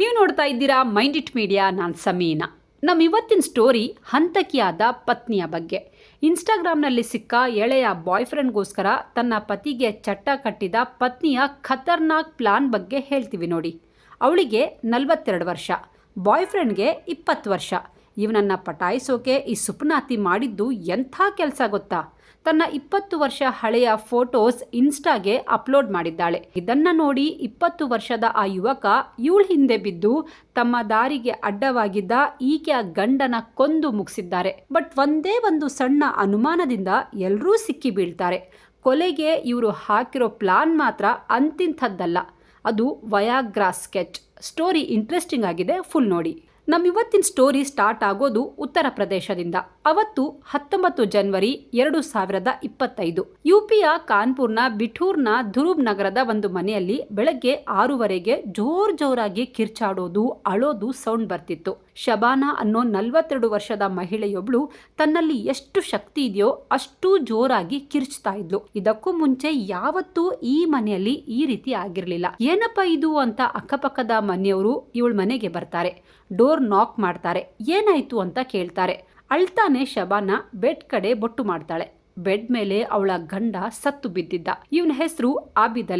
ನೀವು ನೋಡ್ತಾ ಇದ್ದೀರಾ ಮೈಂಡ್ ಇಟ್ ಮೀಡಿಯಾ, ನಾನು ಸಮೀನಾ. ನಮ್ಮ ಇವತ್ತಿನ ಸ್ಟೋರಿ ಹಂತಕಿಯಾದ ಪತ್ನಿಯ ಬಗ್ಗೆ. ಇನ್ಸ್ಟಾಗ್ರಾಮ್ನಲ್ಲಿ ಸಿಕ್ಕ ಎಳೆಯ ಬಾಯ್ ಫ್ರೆಂಡ್ಗೋಸ್ಕರ ತನ್ನ ಪತಿಗೆ ಚಟ್ಟ ಕಟ್ಟಿದ ಪತ್ನಿಯ ಖತರ್ನಾಕ್ ಪ್ಲಾನ್ ಬಗ್ಗೆ ಹೇಳ್ತೀವಿ ನೋಡಿ. ಅವಳಿಗೆ ನಲವತ್ತೆರಡು ವರ್ಷ ಬಾಯ್ ಫ್ರೆಂಡ್ಗೆ ಇಪ್ಪತ್ತು ವರ್ಷ. ಇವನನ್ನು ಪಟಾಯಿಸೋಕೆ ಈ ಸುಪ್ನಾತಿ ಮಾಡಿದ್ದು ಎಂಥ ಕೆಲಸ ಗೊತ್ತಾ? ತನ್ನ ಇಪ್ಪತ್ತು ವರ್ಷ ಹಳೆಯ ಫೋಟೋಸ್ ಇನ್ಸ್ಟಾಗೆ ಅಪ್ಲೋಡ್ ಮಾಡಿದ್ದಾಳೆ. ಇದನ್ನ ನೋಡಿ ಇಪ್ಪತ್ತು ವರ್ಷದ ಆ ಯುವಕ ಇವಳ ಹಿಂದೆ ಬಿದ್ದು ತಮ್ಮ ದಾರಿಗೆ ಅಡ್ಡವಾಗಿದ್ದ ಈಕೆಯ ಗಂಡನ ಕೊಂದು ಮುಗಿಸಿದ್ದಾರೆ. ಬಟ್ ಒಂದೇ ಒಂದು ಸಣ್ಣ ಅನುಮಾನದಿಂದ ಎಲ್ಲರೂ ಸಿಕ್ಕಿ ಬೀಳ್ತಾರೆ. ಕೊಲೆಗೆ ಇವರು ಹಾಕಿರೋ ಪ್ಲಾನ್ ಮಾತ್ರ ಅಂತಿಂಥದ್ದಲ್ಲ. ಅದು ವಯಾಗ್ರಾ ಸ್ಕೆಚ್. ಸ್ಟೋರಿ ಇಂಟ್ರೆಸ್ಟಿಂಗ್ ಆಗಿದೆ, ಫುಲ್ ನೋಡಿ. ನಮ್ಮ ಇವತ್ತಿನ ಸ್ಟೋರಿ ಸ್ಟಾರ್ಟ್ ಆಗೋದು ಉತ್ತರ ಪ್ರದೇಶದಿಂದ. ಅವತ್ತು ಹತ್ತೊಂಬತ್ತು ಜನವರಿ ಎರಡು ಸಾವಿರದ ಇಪ್ಪತ್ತೈದು. ಯುಪಿಯ ಕಾನ್ಪುರ್ನ ಬಿಠೂರ್ನ ಧುರುಬ್ ನಗರದ ಒಂದು ಮನೆಯಲ್ಲಿ ಬೆಳಗ್ಗೆ ಆರೂವರೆಗೆ ಜೋರ್ ಜೋರಾಗಿ ಕಿರ್ಚಾಡೋದು, ಅಳೋದು ಸೌಂಡ್ ಬರ್ತಿತ್ತು. ಶಬಾನಾ ಅನ್ನೋ ನಲವತ್ತೆರಡು ವರ್ಷದ ಮಹಿಳೆಯೊಬ್ಳು ತನ್ನಲ್ಲಿ ಎಷ್ಟು ಶಕ್ತಿ ಇದೆಯೋ ಅಷ್ಟು ಜೋರಾಗಿ ಕಿರ್ಚ್ತಾ ಇದ್ಲು. ಇದಕ್ಕೂ ಮುಂಚೆ ಯಾವತ್ತೂ ಈ ಮನೆಯಲ್ಲಿ ಈ ರೀತಿ ಆಗಿರ್ಲಿಲ್ಲ. ಏನಪ್ಪ ಇದು ಅಂತ ಅಕ್ಕಪಕ್ಕದ ಮನೆಯವರು ಇವಳ ಮನೆಗೆ ಬರ್ತಾರೆ. ಡೋರ್ ನಾಕ್ ಮಾಡ್ತಾರೆ. ಏನಾಯ್ತು ಅಂತ ಕೇಳ್ತಾರೆ. ಅಳ್ತಾನೆ ಶಬಾನ ಬೆಡ್ ಕಡೆ ಬೊಟ್ಟು ಮಾಡ್ತಾಳೆ. ಬೆಡ್ ಮೇಲೆ ಅವಳ ಗಂಡ ಸತ್ತು ಬಿದ್ದಿದ್ದ. ಇವನ ಹೆಸರು ಆಬಿದ್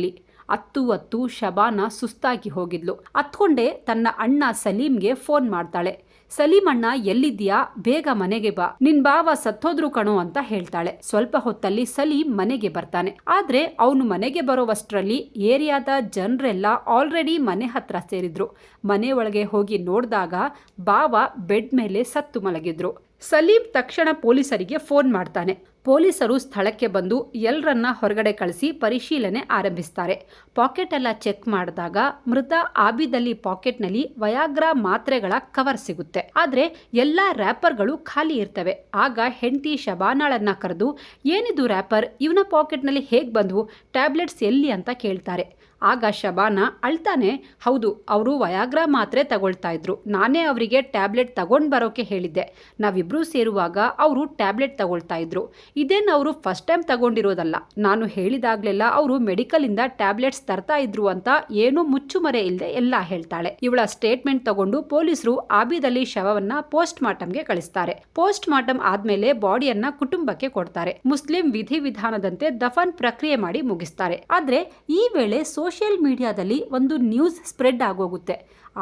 ಅತ್ತು ಅತ್ತು ಶಬಾನ ಸುಸ್ತಾಗಿ ಹೋಗಿದ್ಲು. ಅತ್ಕೊಂಡೆ ತನ್ನ ಅಣ್ಣ ಸಲೀಂಗೆ ಫೋನ್ ಮಾಡ್ತಾಳೆ. ಸಲೀಂ ಅಣ್ಣ ಎಲ್ಲಿದ್ಯಾ ಬೇಗ ಮನೆಗೆ ಬಾ. ನಿನ್ ಬಾವ ಸತ್ತೋದ್ರು ಕಣೋ ಅಂತ ಹೇಳ್ತಾಳೆ. ಸ್ವಲ್ಪ ಹೊತ್ತಲ್ಲಿ ಸಲೀಂ ಮನೆಗೆ ಬರ್ತಾನೆ. ಆದ್ರೆ ಅವನು ಮನೆಗೆ ಬರೋವಷ್ಟರಲ್ಲಿ ಏರಿಯಾದ ಜನರೆಲ್ಲ ಆಲ್ರೆಡಿ ಮನೆ ಹತ್ರ ಸೇರಿದ್ರು. ಮನೆ ಒಳಗೆ ಹೋಗಿ ನೋಡಿದಾಗ ಬಾವ ಬೆಡ್ ಮೇಲೆ ಸತ್ತು ಮಲಗಿದ್ರು. ಸಲೀಂ ತಕ್ಷಣ ಪೊಲೀಸರಿಗೆ ಫೋನ್ ಮಾಡ್ತಾನೆ. ಪೊಲೀಸರು ಸ್ಥಳಕ್ಕೆ ಬಂದು ಎಲ್ಲರನ್ನ ಹೊರಗಡೆ ಕಳಿಸಿ ಪರಿಶೀಲನೆ ಆರಂಭಿಸ್ತಾರೆ. ಪಾಕೆಟ್ ಎಲ್ಲ ಚೆಕ್ ಮಾಡಿದಾಗ ಮೃತ ಆಬಿದಲ್ಲಿ ಪಾಕೆಟ್ನಲ್ಲಿ ವಯಾಗ್ರಾ ಮಾತ್ರೆಗಳ ಕವರ್ ಸಿಗುತ್ತೆ. ಆದರೆ ಎಲ್ಲ ರ್ಯಾಪರ್ಗಳು ಖಾಲಿ ಇರ್ತವೆ. ಆಗ ಹೆಂಡತಿ ಶಬಾನಾಳನ್ನ ಕರೆದು, ಏನಿದು ರ್ಯಾಪರ್? ಇವನ ಪಾಕೆಟ್ನಲ್ಲಿ ಹೇಗೆ ಬಂದವು? ಟ್ಯಾಬ್ಲೆಟ್ಸ್ ಎಲ್ಲಿ? ಅಂತ ಕೇಳ್ತಾರೆ. ಆಗ ಶಬಾನ, ಅಳ್ತಾನೆ, ಹೌದು, ಅವರು ವಯಾಗ್ರಾ ಮಾತ್ರೆ ತಗೊಳ್ತಾ ಇದ್ರು. ನಾನೇ ಅವರಿಗೆ ಟ್ಯಾಬ್ಲೆಟ್ ತಗೊಂಡು ಬರೋಕೆ ಹೇಳಿದ್ದೆ. ನಾವಿಬ್ಬರೂ ಸೇರುವಾಗ ಅವರು ಟ್ಯಾಬ್ಲೆಟ್ ತಗೊಳ್ತಾ ಇದ್ರು. ಇದೇನು ಅವರು ಫಸ್ಟ್ ಟೈಮ್ ತಗೊಂಡಿರೋದಲ್ಲ. ನಾನು ಹೇಳಿದಾಗಲೆಲ್ಲ ಅವರು ಮೆಡಿಕಲಿಂದ ಟ್ಯಾಬ್ಲೆಟ್ಸ್ ತರ್ತಾ ಇದ್ರು ಅಂತ ಏನೂ ಮುಚ್ಚುಮರೆ ಇಲ್ಲದೆ ಎಲ್ಲ ಹೇಳ್ತಾಳೆ. ಇವಳ ಸ್ಟೇಟ್ಮೆಂಟ್ ತಗೊಂಡು ಪೊಲೀಸರು ಆಬಿದಲ್ಲಿ ಶವವನ್ನ ಪೋಸ್ಟ್ ಮಾರ್ಟಮ್ಗೆ ಕಳಿಸ್ತಾರೆ. ಪೋಸ್ಟ್ ಮಾರ್ಟಮ್ ಆದ್ಮೇಲೆ ಬಾಡಿಯನ್ನ ಕುಟುಂಬಕ್ಕೆ ಕೊಡ್ತಾರೆ. ಮುಸ್ಲಿಂ ವಿಧಿವಿಧಾನದಂತೆ ದಫನ್ ಪ್ರಕ್ರಿಯೆ ಮಾಡಿ ಮುಗಿಸ್ತಾರೆ. ಆದ್ರೆ ಈ ವೇಳೆ ಸೋಷಿಯಲ್ ಮೀಡಿಯಾದಲ್ಲಿ ಒಂದು ನ್ಯೂಸ್ ಸ್ಪ್ರೆಡ್ ಆಗೋಗುತ್ತೆ.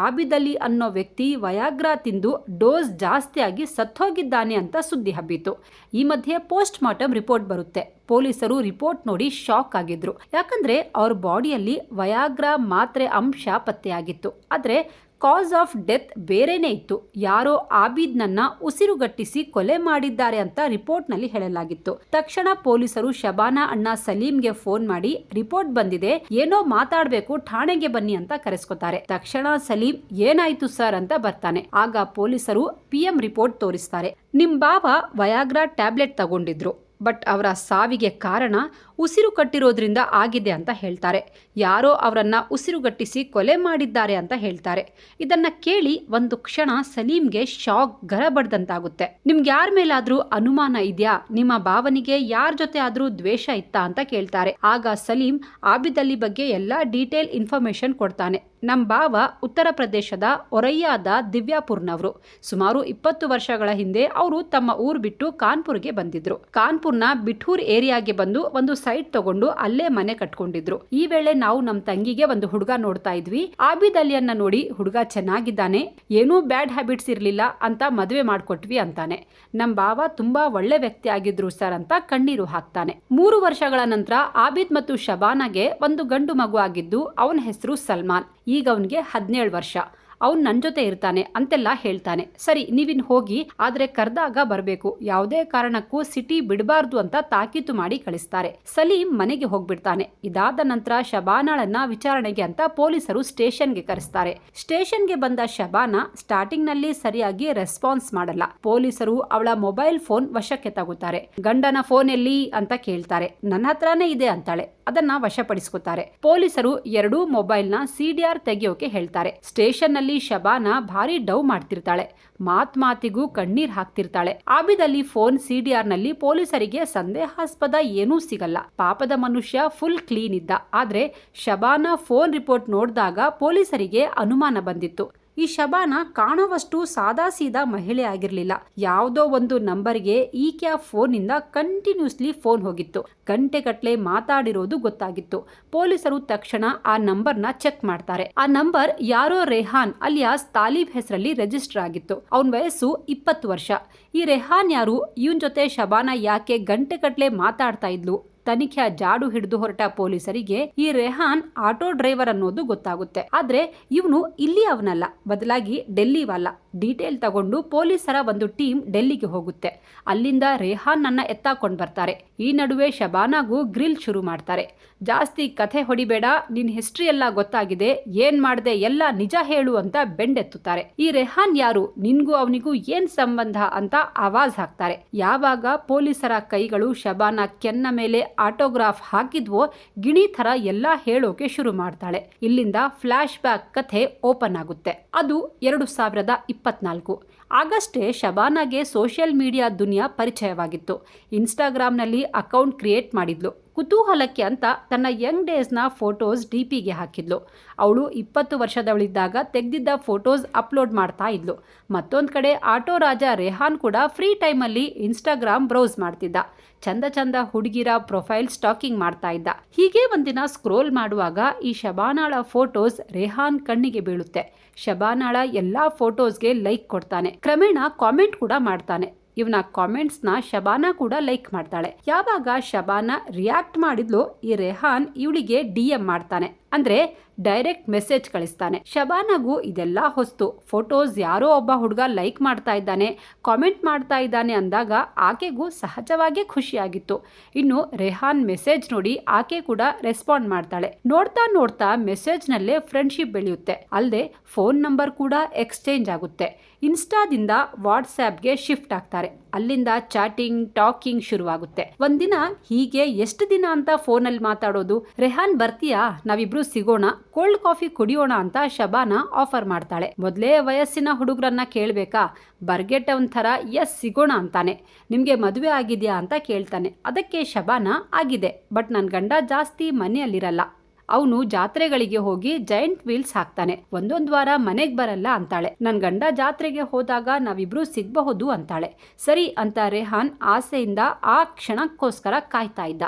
ಆಬಿದಲ್ಲಿ ಅನ್ನೋ ವ್ಯಕ್ತಿ ವಯಾಗ್ರಾ ತಿಂದು ಡೋಸ್ ಜಾಸ್ತಿಯಾಗಿ ಸತ್ತೋಗಿದ್ದಾನೆ ಅಂತ ಸುದ್ದಿ ಹಬ್ಬಿತು. ಈ ಮಧ್ಯೆ ಪೋಸ್ಟ್ ಮಾರ್ಟಮ್ ರಿಪೋರ್ಟ್ ಬರುತ್ತೆ. ಪೊಲೀಸರು ರಿಪೋರ್ಟ್ ನೋಡಿ ಶಾಕ್ ಆಗಿದ್ರು. ಯಾಕಂದ್ರೆ ಅವ್ರ ಬಾಡಿಯಲ್ಲಿ ವಯಾಗ್ರಾ ಮಾತ್ರೆ ಅಂಶ ಪತ್ತೆಯಾಗಿತ್ತು. ಆದ್ರೆ ಕಾಸ್ ಆಫ್ ಡೆತ್ ಬೇರೆನೇ ಇತ್ತು. ಯಾರೋ ಆಬಿದ್ನನ್ನ ಉಸಿರುಗಟ್ಟಿಸಿ ಕೊಲೆ ಮಾಡಿದ್ದಾರೆ ಅಂತ ರಿಪೋರ್ಟ್ನಲ್ಲಿ ಹೇಳಲಾಗಿತ್ತು. ತಕ್ಷಣ ಪೊಲೀಸರು ಶಬಾನಾ ಅಣ್ಣ ಸಲೀಂಗೆ ಫೋನ್ ಮಾಡಿ, ರಿಪೋರ್ಟ್ ಬಂದಿದೆ. ಏನೋ ಮಾತಾಡ್ಬೇಕು, ಠಾಣೆಗೆ ಬನ್ನಿ ಅಂತ ಕರೆಸ್ಕೊತಾರೆ. ತಕ್ಷಣ ಸಲೀಂ ಏನಾಯ್ತು ಸರ್ ಅಂತ ಬರ್ತಾನೆ. ಆಗ ಪೊಲೀಸರು ಪಿಎಂ ರಿಪೋರ್ಟ್ ತೋರಿಸ್ತಾರೆ. ನಿಮ್ ಬಾಬಾ ವಯಾಗ್ರಾ ಟ್ಯಾಬ್ಲೆಟ್ ತಗೊಂಡಿದ್ರು. ಬಟ್ ಅವರ ಸಾವಿಗೆ ಕಾರಣ ಉಸಿರು ಕಟ್ಟಿರೋದ್ರಿಂದ ಆಗಿದೆ ಅಂತ ಹೇಳ್ತಾರೆ. ಯಾರೋ ಅವರನ್ನ ಉಸಿರುಗಟ್ಟಿಸಿ ಕೊಲೆ ಮಾಡಿದ್ದಾರೆ ಅಂತ ಹೇಳ್ತಾರೆ. ಇದನ್ನು ಕೇಳಿ ಒಂದು ಕ್ಷಣ ಸಲೀಂಗೆ ಶಾಕ್ ಗರಬಡ್ದಂತಾಗುತ್ತೆ. ನಿಮ್ಗೆ ಯಾರ ಮೇಲಾದರೂ ಅನುಮಾನ ಇದೆಯಾ? ನಿಮ್ಮ ಭಾವನಿಗೆ ಯಾರ ಜೊತೆ ಆದ್ರೂ ದ್ವೇಷ ಇತ್ತಾ ಅಂತ ಕೇಳ್ತಾರೆ. ಆಗ ಸಲೀಂ ಆಬಿದಲ್ಲಿ ಬಗ್ಗೆ ಎಲ್ಲಾ ಡೀಟೇಲ್ ಇನ್ಫಾರ್ಮೇಶನ್ ಕೊಡ್ತಾನೆ. ನಮ್ಮ ಬಾವ ಉತ್ತರ ಪ್ರದೇಶದ ಒರಯ್ಯಾದ ದಿವ್ಯಾಪುರ್ನವರು. ಸುಮಾರು ಇಪ್ಪತ್ತು ವರ್ಷಗಳ ಹಿಂದೆ ಅವರು ತಮ್ಮ ಊರು ಬಿಟ್ಟು ಕಾನ್ಪುರ್ಗೆ ಬಂದಿದ್ರು. ಕಾನ್ಪುರ್ನ ಬಿಠೂರ್ ಏರಿಯಾಗೆ ಬಂದು ಒಂದು ಸೈಟ್ ತಗೊಂಡು ಅಲ್ಲೇ ಮನೆ ಕಟ್ಕೊಂಡಿದ್ರು. ಈ ವೇಳೆ ನಾವು ನಮ್ಮ ತಂಗಿಗೆ ಒಂದು ಹುಡುಗ ನೋಡ್ತಾ ಇದ್ವಿ. ಆಬಿದ್ ಅಲಿಯನ್ನ ನೋಡಿ ಹುಡುಗ ಚೆನ್ನಾಗಿದ್ದಾನೆ, ಏನೂ ಬ್ಯಾಡ್ ಹ್ಯಾಬಿಟ್ಸ್ ಇರಲಿಲ್ಲ ಅಂತ ಮದುವೆ ಮಾಡ್ಕೊಟ್ವಿ ಅಂತಾನೆ. ನಮ್ಮ ಬಾವ ತುಂಬಾ ಒಳ್ಳೆ ವ್ಯಕ್ತಿ ಆಗಿದ್ರು ಸರ್ ಅಂತ ಕಣ್ಣೀರು ಹಾಕ್ತಾನೆ. ಮೂರು ವರ್ಷಗಳ ನಂತರ ಆಬಿದ್ ಮತ್ತು ಶಬಾನಾಗೆ ಒಂದು ಗಂಡು ಮಗು ಆಗಿದ್ದು, ಅವನ ಹೆಸರು ಸಲ್ಮಾನ್. ಈಗ ಅವನಿಗೆ ಹದಿನೇಳು ವರ್ಷ. ಅವ್ನು ನನ್ನ ಜೊತೆ ಇರ್ತಾನೆ ಅಂತೆಲ್ಲ ಹೇಳ್ತಾನೆ. ಸರಿ, ನೀವಿನ್ ಹೋಗಿ, ಆದ್ರೆ ಕರೆದಾಗ ಬರಬೇಕು. ಯಾವುದೇ ಕಾರಣಕ್ಕೂ ಸಿಟಿ ಬಿಡಬಾರ್ದು ಅಂತ ತಾಕೀತು ಮಾಡಿ ಕಳಿಸ್ತಾರೆ. ಸಲೀಂ ಮನೆಗೆ ಹೋಗ್ಬಿಡ್ತಾನೆ. ಇದಾದ ನಂತರ ಶಬಾನಾಳನ್ನ ವಿಚಾರಣೆಗೆ ಅಂತ ಪೊಲೀಸರು ಸ್ಟೇಷನ್ಗೆ ಕರೆಸ್ತಾರೆ. ಸ್ಟೇಷನ್ಗೆ ಬಂದ ಶಬಾನ ಸ್ಟಾರ್ಟಿಂಗ್ನಲ್ಲಿ ಸರಿಯಾಗಿ ರೆಸ್ಪಾನ್ಸ್ ಮಾಡಲ್ಲ. ಪೊಲೀಸರು ಅವಳ ಮೊಬೈಲ್ ಫೋನ್ ವಶಕ್ಕೆ ತಗೋತಾರೆ. ಗಂಡನ ಫೋನ್ ಎಲ್ಲಿ ಅಂತ ಕೇಳ್ತಾರೆ. ನನ್ನ ಹತ್ರನೇ ಇದೆ ಅಂತಾಳೆ. ಅದನ್ನ ವಶಪಡಿಸ್ಕೊತಾರೆ. ಪೊಲೀಸರು ಎರಡೂ ಮೊಬೈಲ್ನ ಸಿಡಿಆರ್ ತೆಗೆಯೋಕೆ ಹೇಳ್ತಾರೆ. ಸ್ಟೇಷನ್ನಲ್ಲಿ ಆಬಿದಲ್ಲಿ ಶಬಾನ ಭಾರಿ ಡವ್ ಮಾಡ್ತಿರ್ತಾಳೆ. ಮಾತ್ ಮಾತಿಗೂ ಕಣ್ಣೀರ್ ಹಾಕ್ತಿರ್ತಾಳೆ. ಆಬಿದಲ್ಲಿ ಫೋನ್ ಸಿಡಿಆರ್ನಲ್ಲಿ ಪೊಲೀಸರಿಗೆ ಸಂದೇಹಾಸ್ಪದ ಏನೂ ಸಿಗಲ್ಲ. ಪಾಪದ ಮನುಷ್ಯ ಫುಲ್ ಕ್ಲೀನ್ ಇದ್ದ. ಆದ್ರೆ ಶಬಾನ ಫೋನ್ ರಿಪೋರ್ಟ್ ನೋಡಿದಾಗ ಪೊಲೀಸರಿಗೆ ಅನುಮಾನ ಬಂದಿತ್ತು. ಈ ಶಬಾನ ಕಾಣುವಷ್ಟು ಸಾದಾ ಸೀದಾ ಮಹಿಳೆ ಆಗಿರಲಿಲ್ಲ. ಯಾವುದೋ ಒಂದು ನಂಬರ್ಗೆ ಈಕೆಯ ಫೋನಿಂದ ಕಂಟಿನ್ಯೂಸ್ಲಿ ಫೋನ್ ಹೋಗಿತ್ತು. ಗಂಟೆಗಟ್ಟಲೆ ಮಾತಾಡಿರೋದು ಗೊತ್ತಾಗಿತ್ತು. ಪೊಲೀಸರು ತಕ್ಷಣ ಆ ನಂಬರ್ನ ಚೆಕ್ ಮಾಡ್ತಾರೆ. ಆ ನಂಬರ್ ಯಾರೋ ರೆಹಾನ್ ಅಲಿಯಾಸ್ ತಾಲೀಬ್ ಹೆಸರಲ್ಲಿ ರಿಜಿಸ್ಟರ್ ಆಗಿತ್ತು. ಅವನ ವಯಸ್ಸು ಇಪ್ಪತ್ತು ವರ್ಷ. ಈ ರೆಹಾನ್ ಯಾರು? ಇವನ್ ಜೊತೆ ಶಬಾನ ಯಾಕೆ ಗಂಟೆಗಟ್ಟಲೆ ಮಾತಾಡ್ತಾ ಇದ್ಲು? ತನಿಖೆಯ ಜಾಡು ಹಿಡಿದು ಹೊರಟ ಪೊಲೀಸರಿಗೆ ಈ ರೆಹಾನ್ ಆಟೋ ಡ್ರೈವರ್ ಅನ್ನೋದು ಗೊತ್ತಾಗುತ್ತೆ. ಆದ್ರೆ ಇವನು ಇಲ್ಲಿ ಅವನಲ್ಲ. ಬದಲಾಗಿ ಡೆಲ್ಲಿವಲ್ಲ ಡೀಟೇಲ್ ತಗೊಂಡು ಪೊಲೀಸರ ಒಂದು ಟೀಮ್ ಡೆಲ್ಲಿಗೆ ಹೋಗುತ್ತೆ. ಅಲ್ಲಿಂದ ರೆಹಾನ್ ನನ್ನ ಎತ್ತಾಕೊಂಡು ಬರ್ತಾರೆ. ಈ ನಡುವೆ ಶಬಾನಾಗೂ ಗ್ರಿಲ್ ಶುರು ಮಾಡ್ತಾರೆ. ಜಾಸ್ತಿ ಕಥೆ ಹೊಡಿಬೇಡ ನಿನ್ನ ಹಿಸ್ಟ್ರಿ ಎಲ್ಲ ಗೊತ್ತಾಗಿದೆ, ಏನ್ ಮಾಡ್ದೆ ಎಲ್ಲ ನಿಜ ಹೇಳು ಅಂತ ಬೆಂಡೆತ್ತುತ್ತಾರೆ. ಈ ರೆಹಾನ್ ಯಾರು? ನಿನ್ಗೂ ಅವನಿಗೂ ಏನ್ ಸಂಬಂಧ ಅಂತ ಆವಾಜ್ ಹಾಕ್ತಾರೆ. ಯಾವಾಗ ಪೊಲೀಸರ ಕೈಗಳು ಶಬಾನ ಕೆನ್ನ ಮೇಲೆ ಆಟೋಗ್ರಾಫ್ ಹಾಕಿದ್ವೋ, ಗಿಣಿ ತರ ಎಲ್ಲ ಹೇಳೋಕೆ ಶುರು ಮಾಡ್ತಾಳೆ. ಇಲ್ಲಿಂದ ಫ್ಲಾಶ್ ಬ್ಯಾಕ್ ಕಥೆ ಓಪನ್ ಆಗುತ್ತೆ. ಅದು ಎರಡು ಸಾವಿರದ ಇಪ್ಪತ್ನಾಲ್ಕು. ಆಗಷ್ಟೇ ಶಬಾನಾಗೆ ಸೋಷಿಯಲ್ ಮೀಡಿಯಾ ದುನಿಯಾ ಪರಿಚಯವಾಗಿತ್ತು. ಇನ್ಸ್ಟಾಗ್ರಾಮ್ನಲ್ಲಿ ಅಕೌಂಟ್ ಕ್ರಿಯೇಟ್ ಮಾಡಿದ್ಲು. ಕುತೂಹಲಕ್ಕೆ ಅಂತ ತನ್ನ ಯಂಗ್ ಡೇಸ್ನ ಫೋಟೋಸ್ ಡಿ ಪಿಗೆ ಹಾಕಿದ್ಲು. ಅವಳು ಇಪ್ಪತ್ತು ವರ್ಷದವಳಿದ್ದಾಗ ತೆಗೆದಿದ್ದ ಫೋಟೋಸ್ ಅಪ್ಲೋಡ್ ಮಾಡ್ತಾ ಇದ್ಲು. ಮತ್ತೊಂದು ಕಡೆ ಆಟೋ ರಾಜ ರೆಹಾನ್ ಕೂಡ ಫ್ರೀ ಟೈಮಲ್ಲಿ ಇನ್ಸ್ಟಾಗ್ರಾಮ್ ಬ್ರೌಸ್ ಮಾಡ್ತಿದ್ದ. ಚಂದ ಚಂದ ಹುಡುಗಿರ ಪ್ರೊಫೈಲ್ ಸ್ಟಾಕಿಂಗ್ ಮಾಡ್ತಾ ಇದ್ದ. ಹೀಗೆ ಒಂದಿನ ಸ್ಕ್ರೋಲ್ ಮಾಡುವಾಗ ಈ ಶಬಾನಾಳ ಫೋಟೋಸ್ ರೆಹಾನ್ ಕಣ್ಣಿಗೆ ಬೀಳುತ್ತೆ. ಶಬಾನಾಳ ಎಲ್ಲ ಫೋಟೋಸ್ಗೆ ಲೈಕ್ ಕೊಡ್ತಾನೆ. ಕ್ರಮೇಣ ಕಾಮೆಂಟ್ ಕೂಡ ಮಾಡ್ತಾನೆ. ಇವನ ಕಾಮೆಂಟ್ಸ್ನ ಶಬಾನ ಕೂಡ ಲೈಕ್ ಮಾಡ್ತಾಳೆ. ಯಾವಾಗ ಶಬಾನ ರಿಯಾಕ್ಟ್ ಮಾಡಿದ್ಲು ಈ ರೆಹಾನ್ ಇವಳಿಗೆ ಡಿ ಎಂ ಮಾಡ್ತಾನೆ. ಅಂದ್ರೆ ಡೈರೆಕ್ಟ್ ಮೆಸೇಜ್ ಕಳಿಸ್ತಾನೆ. ಶಬಾನಗೂ ಇದೆಲ್ಲ ಹೊಸ್ತು. ಫೋಟೋಸ್ ಯಾರೋ ಒಬ್ಬ ಹುಡುಗ ಲೈಕ್ ಮಾಡ್ತಾ ಇದ್ದಾನೆ, ಕಾಮೆಂಟ್ ಮಾಡ್ತಾ ಇದ್ದಾನೆ ಅಂದಾಗ ಆಕೆಗೂ ಸಹಜವಾಗಿ ಖುಷಿಯಾಗಿತ್ತು. ಇನ್ನು ರೆಹಾನ್ ಮೆಸೇಜ್ ನೋಡಿ ಆಕೆ ಕೂಡ ರೆಸ್ಪಾಂಡ್ ಮಾಡ್ತಾಳೆ. ನೋಡ್ತಾ ನೋಡ್ತಾ ಮೆಸೇಜ್ನಲ್ಲೇ ಫ್ರೆಂಡ್ಶಿಪ್ ಬೆಳೆಯುತ್ತೆ. ಅಲ್ಲದೆ ಫೋನ್ ನಂಬರ್ ಕೂಡ ಎಕ್ಸ್ಚೇಂಜ್ ಆಗುತ್ತೆ. ಇನ್ಸ್ಟಾದಿಂದ ವಾಟ್ಸ್ಆ್ಯಪ್ಗೆ ಶಿಫ್ಟ್ ಆಗ್ತಾರೆ. ಅಲ್ಲಿಂದ ಚಾಟಿಂಗ್, ಟಾಕಿಂಗ್ ಶುರುವಾಗುತ್ತೆ. ಒಂದಿನ ಹೀಗೆ ಎಷ್ಟು ದಿನ ಅಂತ ಫೋನಲ್ಲಿ ಮಾತಾಡೋದು? ರೆಹಾನ್ ಬರ್ತೀಯಾ? ನಾವಿಬ್ರು ಸಿಗೋಣ. ಕೋಲ್ಡ್ ಕಾಫಿ ಕುಡಿಯೋಣ ಅಂತ ಶಬಾನ ಆಫರ್ ಮಾಡ್ತಾಳೆ. ಮೊದಲೇ ವಯಸ್ಸಿನ ಹುಡುಗರನ್ನ ಕೇಳಬೇಕಾ? ಬರ್ಗೆಟ್ ಒಂಥರ ಎಸ್ ಸಿಗೋಣ ಅಂತಾನೆ. ನಿಮಗೆ ಮದುವೆ ಆಗಿದೆಯಾ? ಅಂತ ಕೇಳ್ತಾನೆ. ಅದಕ್ಕೆ ಶಬಾನ, ಆಗಿದೆ. ಬಟ್ ನನ್ನ ಗಂಡ ಜಾಸ್ತಿ ಮನೆಯಲ್ಲಿರಲ್ಲ. ಅವನು ಜಾತ್ರೆಗಳಿಗೆ ಹೋಗಿ ಜೈಂಟ್ ವೀಲ್ಸ್ ಹಾಕ್ತಾನೆ. ಒಂದೊಂದ್ ವಾರ ಮನೆಗ್ ಬರಲ್ಲ ಅಂತಾಳೆ. ನನ್ ಗಂಡ ಜಾತ್ರೆಗೆ ಹೋದಾಗ ನಾವಿಬ್ರು ಸಿಗ್ಬಹುದು ಅಂತಾಳೆ. ಸರಿ ಅಂತ ರೆಹಾನ್ ಆಸೆಯಿಂದ ಆ ಕ್ಷಣಕ್ಕೋಸ್ಕರ ಕಾಯ್ತಾ ಇದ್ದ.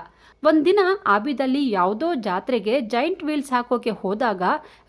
ಒಂದಿನ ಆಬಿದಲ್ಲಿ ಯಾವುದೋ ಜಾತ್ರೆಗೆ ಜೈಂಟ್ ವೀಲ್ಸ್ ಹಾಕೋಕೆ ಹೋದಾಗ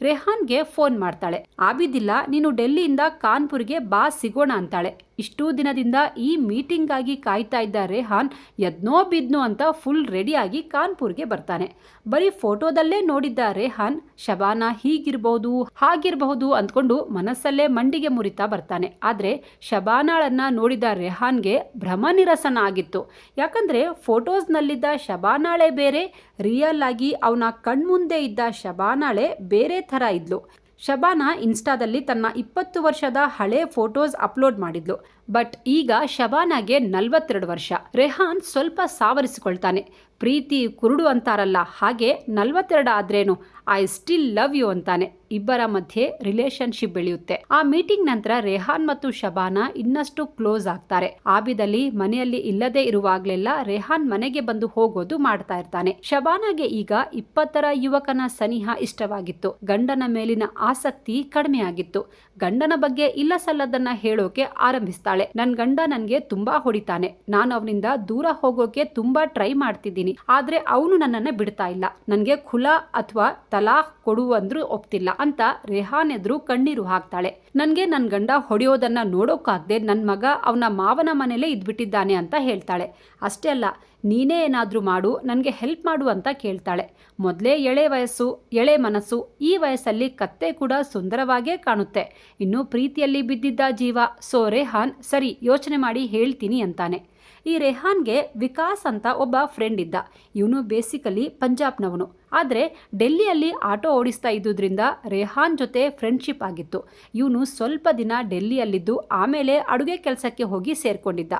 ರೆಹಾನ್ಗೆ ಫೋನ್ ಮಾಡ್ತಾಳೆ. ಆಬಿದಿಲ್ಲ, ನೀನು ಡೆಲ್ಲಿಯಿಂದ ಕಾನ್ಪುರ್ಗೆ ಬಾ, ಸಿಗೋಣ ಅಂತಾಳೆ. ಇಷ್ಟೂ ದಿನದಿಂದ ಈ ಮೀಟಿಂಗಾಗಿ ಕಾಯ್ತಾ ಇದ್ದ ರೆಹಾನ್ ಎದ್ನೋ ಬಿದ್ನೋ ಅಂತ ಫುಲ್ ರೆಡಿಯಾಗಿ ಕಾನ್ಪುರ್ಗೆ ಬರ್ತಾನೆ. ಬರೀ ಫೋಟೋದಲ್ಲೇ ನೋಡಿದ್ದ ರೆಹಾನ್, ಶಬಾನ ಹೀಗಿರಬಹುದು ಹಾಗಿರಬಹುದು ಅಂದ್ಕೊಂಡು ಮನಸ್ಸಲ್ಲೇ ಮಂಡಿಗೆ ಮುರಿತಾ ಬರ್ತಾನೆ. ಆದರೆ ಶಬಾನಾಳನ್ನ ನೋಡಿದ ರೆಹಾನ್ಗೆ ಭ್ರಮ ನಿರಸನ ಆಗಿತ್ತು. ಯಾಕಂದ್ರೆ ಫೋಟೋಸ್ನಲ್ಲಿದ್ದ ಶಬಾನಾಳೆ ಬೇರೆ ರಿಯಲ್ ಆಗಿ ಅವನ ಕಣ್ಮುಂದೆ ಇದ್ದ ಶಬಾನಾಳೆ ಬೇರೆ ಥರ ಇದ್ಲು. ಶಬಾನಾ ಇನ್ಸ್ಟಾದಲ್ಲಿ ತನ್ನ ಇಪ್ಪತ್ತು ವರ್ಷದ ಹಳೆ ಫೋಟೋಸ್ ಅಪ್ಲೋಡ್ ಮಾಡಿದ್ಲು. ಬಟ್ ಈಗ ಶಬಾನಾಗೆ ನಲ್ವತ್ತೆರಡು ವರ್ಷ. ರೆಹಾನ್ ಸ್ವಲ್ಪ ಸಾವರಿಸಿಕೊಳ್ತಾನೆ. ಪ್ರೀತಿ ಕುರುಡು ಅಂತಾರಲ್ಲ, ಹಾಗೆ ನಲ್ವತ್ತೆರಡು ಆದ್ರೇನು ಐ ಸ್ಟಿಲ್ ಲವ್ ಯು ಅಂತಾನೆ. ಇಬ್ಬರ ಮಧ್ಯೆ ರಿಲೇಶನ್ಶಿಪ್ ಬೆಳೆಯುತ್ತೆ. ಆ ಮೀಟಿಂಗ್ ನಂತರ ರೆಹಾನ್ ಮತ್ತು ಶಬಾನ ಇನ್ನಷ್ಟು ಕ್ಲೋಸ್ ಆಗ್ತಾರೆ. ಆಬಿದಲ್ಲಿ ಮನೆಯಲ್ಲಿ ಇಲ್ಲದೆ ಇರುವಾಗ್ಲೆಲ್ಲ ರೆಹಾನ್ ಮನೆಗೆ ಬಂದು ಹೋಗೋದು ಮಾಡ್ತಾ ಇರ್ತಾನೆ. ಶಬಾನಾಗೆ ಈಗ ಇಪ್ಪತ್ತರ ಯುವಕನ ಸನಿಹ ಇಷ್ಟವಾಗಿತ್ತು. ಗಂಡನ ಮೇಲಿನ ಆಸಕ್ತಿ ಕಡಿಮೆ ಆಗಿತ್ತು. ಗಂಡನ ಬಗ್ಗೆ ಇಲ್ಲ ಸಲ್ಲದನ್ನ ಹೇಳೋಕೆ ಆರಂಭಿಸ್ತಾಳೆ. ನನ್ ಗಂಡ ನನ್ಗೆ ತುಂಬಾ ಹೊಡಿತಾನೆ. ನಾನು ಅವನಿಂದ ದೂರ ಹೋಗೋಕೆ ತುಂಬಾ ಟ್ರೈ ಮಾಡ್ತಿದ್ದೀನಿ. ಆದ್ರೆ ಅವನು ನನ್ನನ್ನ ಬಿಡ್ತಾ ಇಲ್ಲ. ನನ್ಗೆ ಖುಲಾ ಅಥವಾ ತಲಾಖ್ ಕೊಡುವಂದ್ರೂ ಒಪ್ತಿಲ್ಲ ಅಂತ ರೆಹಾನ್ ಎದುರು ಕಣ್ಣೀರು ಹಾಕ್ತಾಳೆ. ನನ್ಗೆ ನನ್ನ ಗಂಡ ಹೊಡೆಯೋದನ್ನ ನೋಡೋಕಾಗ್ದೆ ನನ್ನ ಮಗ ಅವನ ಮಾವನ ಮನೇಲೇ ಇದ್ಬಿಟ್ಟಿದ್ದಾನೆ ಅಂತ ಹೇಳ್ತಾಳೆ. ಅಷ್ಟೇ ಅಲ್ಲ, ನೀನೇ ಏನಾದರೂ ಮಾಡು, ನನಗೆ ಹೆಲ್ಪ್ ಮಾಡು ಅಂತ ಕೇಳ್ತಾಳೆ. ಮೊದಲೇ ಎಳೆ ವಯಸ್ಸು, ಎಳೆ ಮನಸ್ಸು, ಈ ವಯಸ್ಸಲ್ಲಿ ಕತ್ತೆ ಕೂಡ ಸುಂದರವಾಗೇ ಕಾಣುತ್ತೆ. ಇನ್ನು ಪ್ರೀತಿಯಲ್ಲಿ ಬಿದ್ದಿದ್ದ ಜೀವ. ಸೋ ರೆಹಾನ್, ಸರಿ ಯೋಚನೆ ಮಾಡಿ ಹೇಳ್ತೀನಿ ಅಂತಾನೆ. ಈ ರೆಹಾನ್ಗೆ ವಿಕಾಸ್ ಅಂತ ಒಬ್ಬ ಫ್ರೆಂಡ್ ಇದ್ದ. ಇವನು ಬೇಸಿಕಲಿ ಪಂಜಾಬ್ನವನು. ಆದರೆ ಡೆಲ್ಲಿಯಲ್ಲಿ ಆಟೋ ಓಡಿಸ್ತಾ ಇದ್ದುದರಿಂದ ರೆಹಾನ್ ಜೊತೆ ಫ್ರೆಂಡ್ಶಿಪ್ ಆಗಿತ್ತು. ಇವನು ಸ್ವಲ್ಪ ದಿನ ಡೆಲ್ಲಿಯಲ್ಲಿದ್ದು ಆಮೇಲೆ ಅಡುಗೆ ಕೆಲಸಕ್ಕೆ ಹೋಗಿ ಸೇರಿಕೊಂಡಿದ್ದ.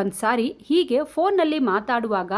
ಒಂದು ಸಾರಿ ಹೀಗೆ ಫೋನ್ನಲ್ಲಿ ಮಾತಾಡುವಾಗ,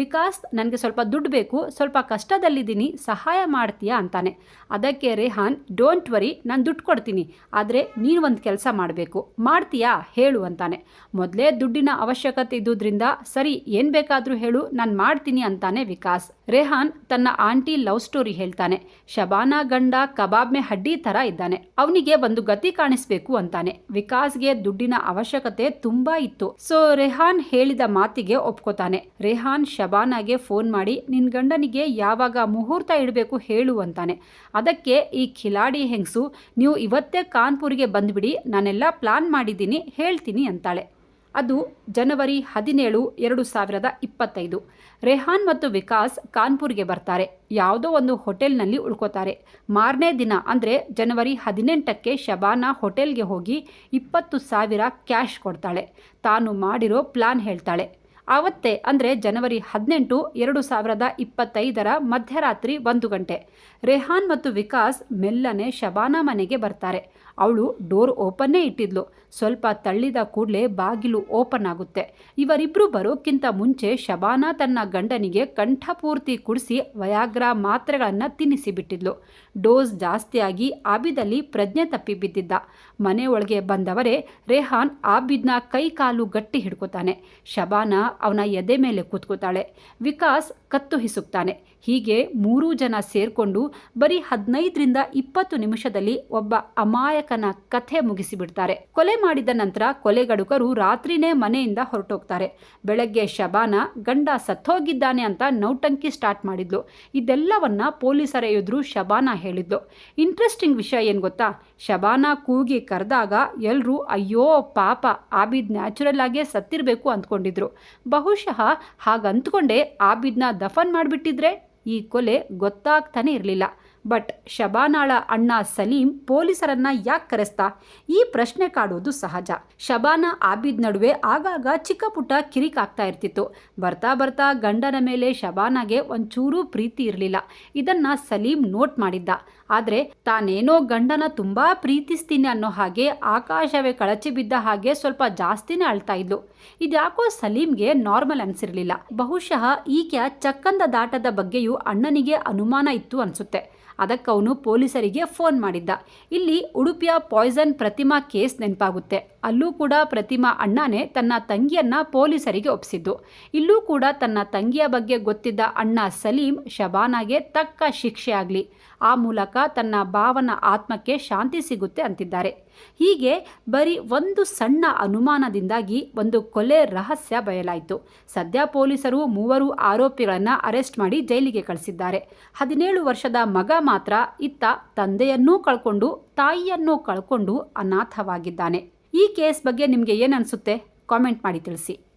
ವಿಕಾಸ್, ನನಗೆ ಸ್ವಲ್ಪ ದುಡ್ಡು ಬೇಕು, ಸ್ವಲ್ಪ ಕಷ್ಟದಲ್ಲಿದ್ದೀನಿ, ಸಹಾಯ ಮಾಡ್ತೀಯಾ? ಅಂತಾನೆ. ಅದಕ್ಕೆ ರೆಹಾನ್ ಡೋಂಟ್ ವರಿ ನಾನು ದುಡ್ಡು ಕೊಡ್ತೀನಿ, ಆದರೆ ನೀನು ಒಂದು ಕೆಲಸ ಮಾಡಬೇಕು, ಮಾಡ್ತೀಯಾ? ಹೇಳು ಅಂತಾನೆ. ಮೊದಲೇ ದುಡ್ಡಿನ ಅವಶ್ಯಕತೆ ಇದ್ದುದರಿಂದ, ಸರಿ, ಏನು ಬೇಕಾದರೂ ಹೇಳು, ನಾನು ಮಾಡ್ತೀನಿ ಅಂತಾನೆ ವಿಕಾಸ್. ರೆಹಾನ್ ತನ್ನ ಆಂಟಿ ಲವ್ ಸ್ಟೋರಿ ಹೇಳ್ತಾನೆ. ಶಬಾನಾ ಗಂಡ ಕಬಾಬ್ ಮೇ ಹಡ್ಡಿ ಥರ ಇದ್ದಾನೆ. ಅವನಿಗೆ ಒಂದು ಗತಿ ಕಾಣಿಸ್ಬೇಕು ಅಂತಾನೆ. ವಿಕಾಸ್ಗೆ ದುಡ್ಡಿನ ಅವಶ್ಯಕತೆ ತುಂಬಾ ಇತ್ತು. ಸೊ ರೆಹಾನ್ ಹೇಳಿದ ಮಾತಿಗೆ ಒಪ್ಕೋತಾನೆ. ರೆಹಾನ್ ಶಬಾನಾಗೆ ಫೋನ್ ಮಾಡಿ, ನಿನ್ ಗಂಡನಿಗೆ ಯಾವಾಗ ಮುಹೂರ್ತ ಇಡಬೇಕು ಹೇಳು ಅಂತಾನೆ. ಅದಕ್ಕೆ, ಈ ಖಿಲಾಡಿ ಹೆಂಗಸು, ನೀವು ಇವತ್ತೇ ಕಾನ್ಪುರಿಗೆ ಬಂದ್ಬಿಡಿ, ನಾನೆಲ್ಲ ಪ್ಲಾನ್ ಮಾಡಿದ್ದೀನಿ, ಹೇಳ್ತೀನಿ ಅಂತಾಳೆ. ಅದು ಜನವರಿ ಹದಿನೇಳು, ಎರಡು ಸಾವಿರದ ಇಪ್ಪತ್ತೈದು. ರೆಹಾನ್ ಮತ್ತು ವಿಕಾಸ್ ಕಾನ್ಪುರ್ಗೆ ಬರ್ತಾರೆ. ಯಾವುದೋ ಒಂದು ಹೋಟೆಲ್ನಲ್ಲಿ ಉಳ್ಕೋತಾರೆ. ಮಾರನೇ ದಿನ, ಅಂದರೆ ಜನವರಿ ಹದಿನೆಂಟಕ್ಕೆ ಶಬಾನಾ ಹೋಟೆಲ್ಗೆ ಹೋಗಿ ಇಪ್ಪತ್ತು ಸಾವಿರ ಕ್ಯಾಶ್ ಕೊಡ್ತಾಳೆ. ತಾನು ಮಾಡಿರೋ ಪ್ಲಾನ್ ಹೇಳ್ತಾಳೆ. ಆವತ್ತೇ, ಅಂದರೆ ಜನವರಿ ಹದಿನೆಂಟು, ಎರಡು ಸಾವಿರದ ಇಪ್ಪತ್ತೈದರ ಮಧ್ಯರಾತ್ರಿ ಒಂದು ಗಂಟೆ. ರೆಹಾನ್ ಮತ್ತು ವಿಕಾಸ್ ಮೆಲ್ಲನೆ ಶಬಾನಾ ಮನೆಗೆ ಬರ್ತಾರೆ. ಅವಳು ಡೋರ್ ಓಪನ್ನೇ ಇಟ್ಟಿದ್ಲು. ಸ್ವಲ್ಪ ತಳ್ಳಿದ ಕೂಡಲೇ ಬಾಗಿಲು ಓಪನ್ ಆಗುತ್ತೆ. ಇವರಿಬ್ಬರು ಬರೋಕ್ಕಿಂತ ಮುಂಚೆ ಶಬಾನಾ ತನ್ನ ಗಂಡನಿಗೆ ಕಂಠಪೂರ್ತಿ ಕುಡಿಸಿ ವಯಾಗ್ರ ಮಾತ್ರೆಗಳನ್ನು ತಿನ್ನಿಸಿ ಬಿಟ್ಟಿದ್ಲು ಡೋಸ್ ಜಾಸ್ತಿಯಾಗಿ ಆಬಿದಲ್ಲಿ ಪ್ರಜ್ಞೆ ತಪ್ಪಿ ಬಿದ್ದಿದ್ದ. ಮನೆ ಒಳಗೆ ಬಂದವರೇ ರೇಹಾನ್ ಆಬಿದ್ನ ಕೈ ಕಾಲು ಗಟ್ಟಿ ಹಿಡ್ಕೋತಾನೆ. ಶಬಾನಾ ಅವನ ಎದೆ ಮೇಲೆ ಕೂತ್ಕೋತಾಳೆ. ವಿಕಾಸ್ ಕತ್ತು ಹಿಸುಕ್ತಾನೆ. ಹೀಗೆ ಮೂರೂ ಜನ ಸೇರಿಕೊಂಡು ಬರೀ ಹದಿನೈದರಿಂದ ಇಪ್ಪತ್ತು ನಿಮಿಷದಲ್ಲಿ ಒಬ್ಬ ಅಮಾಯಕನ ಕಥೆ ಮುಗಿಸಿಬಿಡ್ತಾರೆ. ಕೊಲೆ ಮಾಡಿದ ನಂತರ ಕೊಲೆಗಡುಕರು ರಾತ್ರಿನೇ ಮನೆಯಿಂದ ಹೊರಟೋಗ್ತಾರೆ. ಬೆಳಗ್ಗೆ ಶಬಾನ ಗಂಡ ಸತ್ತೋಗಿದ್ದಾನೆ ಅಂತ ನೌಟಂಕಿ ಸ್ಟಾರ್ಟ್ ಮಾಡಿದ್ಲು. ಇದೆಲ್ಲವನ್ನ ಪೊಲೀಸರ ಎದುರು ಶಬಾನ ಹೇಳಿದ್ಲು. ಇಂಟ್ರೆಸ್ಟಿಂಗ್ ವಿಷಯ ಏನು ಗೊತ್ತಾ? ಶಬಾನ ಕೂಗಿ ಕರೆದಾಗ ಎಲ್ಲರೂ ಅಯ್ಯೋ ಪಾಪ, ಆಬಿದ್ ನ್ಯಾಚುರಲ್ ಆಗೇ ಸತ್ತಿರಬೇಕು ಅಂದ್ಕೊಂಡಿದ್ರು. ಬಹುಶಃ ಹಾಗಂತ್ಕೊಂಡೆ ಆಬಿದ್ನ ದಫನ್ ಮಾಡಿಬಿಟ್ಟಿದ್ರೆ ಈ ಕೊಲೆ ಗೊತ್ತಾಗ್ತಾನೆ ಇರಲಿಲ್ಲ. ಬಟ್ ಶಬಾನಾಳ ಅಣ್ಣ ಸಲೀಂ ಪೊಲೀಸರನ್ನ ಯಾಕೆ ಕರೆಸ್ತಾ? ಈ ಪ್ರಶ್ನೆ ಕಾಡೋದು ಸಹಜ. ಶಬಾನ ಆಬಿದ್ ನಡುವೆ ಆಗಾಗ ಚಿಕ್ಕ ಪುಟ್ಟ ಕಿರಿಕಾಗ್ತಾ ಇರ್ತಿತ್ತು. ಬರ್ತಾ ಬರ್ತಾ ಗಂಡನ ಮೇಲೆ ಶಬಾನಾಗೆ ಒಂಚೂರು ಪ್ರೀತಿ ಇರಲಿಲ್ಲ. ಇದನ್ನ ಸಲೀಂ ನೋಟ್ ಮಾಡಿದ್ದ. ಆದರೆ ತಾನೇನೋ ಗಂಡನ ತುಂಬಾ ಪ್ರೀತಿಸ್ತೀನಿ ಅನ್ನೋ ಹಾಗೆ ಆಕಾಶವೇ ಕಳಚಿ ಬಿದ್ದ ಹಾಗೆ ಸ್ವಲ್ಪ ಜಾಸ್ತಿನೇ ಅಳ್ತಾ ಇದ್ಲು. ಇದ್ಯಾಕೋ ಸಲೀಂಗೆ ನಾರ್ಮಲ್ ಅನ್ಸಿರ್ಲಿಲ್ಲ. ಬಹುಶಃ ಈಕೆ ಚಕ್ಕಂದ ದಾಟದ ಬಗ್ಗೆಯೂ ಅಣ್ಣನಿಗೆ ಅನುಮಾನ ಇತ್ತು ಅನ್ಸುತ್ತೆ. ಅದಕ್ಕವನು ಪೊಲೀಸರಿಗೆ ಫೋನ್ ಮಾಡಿದ್ದ. ಇಲ್ಲಿ ಉಡುಪಿಯ ಪಾಯ್ಸನ್ ಪ್ರತಿಮಾ ಕೇಸ್ ನೆನಪಾಗುತ್ತೆ. ಅಲ್ಲೂ ಕೂಡ ಪ್ರತಿಮಾ ಅಣ್ಣನೇ ತನ್ನ ತಂಗಿಯನ್ನ ಪೊಲೀಸರಿಗೆ ಒಪ್ಪಿಸಿದ್ದು ಇಲ್ಲೂ ಕೂಡ ತನ್ನ ತಂಗಿಯ ಬಗ್ಗೆ ಗೊತ್ತಿದ್ದ ಅಣ್ಣ ಸಲೀಂ ಶಬಾನಾಗೆ ತಕ್ಕ ಶಿಕ್ಷೆ ಆಗಲಿ. ಆ ಮೂಲಕ ತನ್ನ ಭಾವನ ಆತ್ಮಕ್ಕೆ ಶಾಂತಿ ಸಿಗುತ್ತೆ ಅಂತಿದ್ದಾರೆ. ಹೀಗೆ ಬರೀ ಒಂದು ಸಣ್ಣ ಅನುಮಾನದಿಂದಾಗಿ ಒಂದು ಕೊಲೆ ರಹಸ್ಯ ಬಯಲಾಯಿತು. ಸದ್ಯ ಪೊಲೀಸರು ಮೂವರು ಆರೋಪಿಗಳನ್ನು ಅರೆಸ್ಟ್ ಮಾಡಿ ಜೈಲಿಗೆ ಕಳಿಸಿದ್ದಾರೆ. ಹದಿನೇಳು ವರ್ಷದ ಮಗ ಮಾತ್ರ ಇತ್ತ ತಂದೆಯನ್ನೂ ಕಳ್ಕೊಂಡು ತಾಯಿಯನ್ನೂ ಕಳ್ಕೊಂಡು ಅನಾಥವಾಗಿದ್ದಾನೆ. ಈ ಕೇಸ್ ಬಗ್ಗೆ ನಿಮಗೆ ಏನನ್ಸುತ್ತೆ ಕಾಮೆಂಟ್ ಮಾಡಿ ತಿಳಿಸಿ.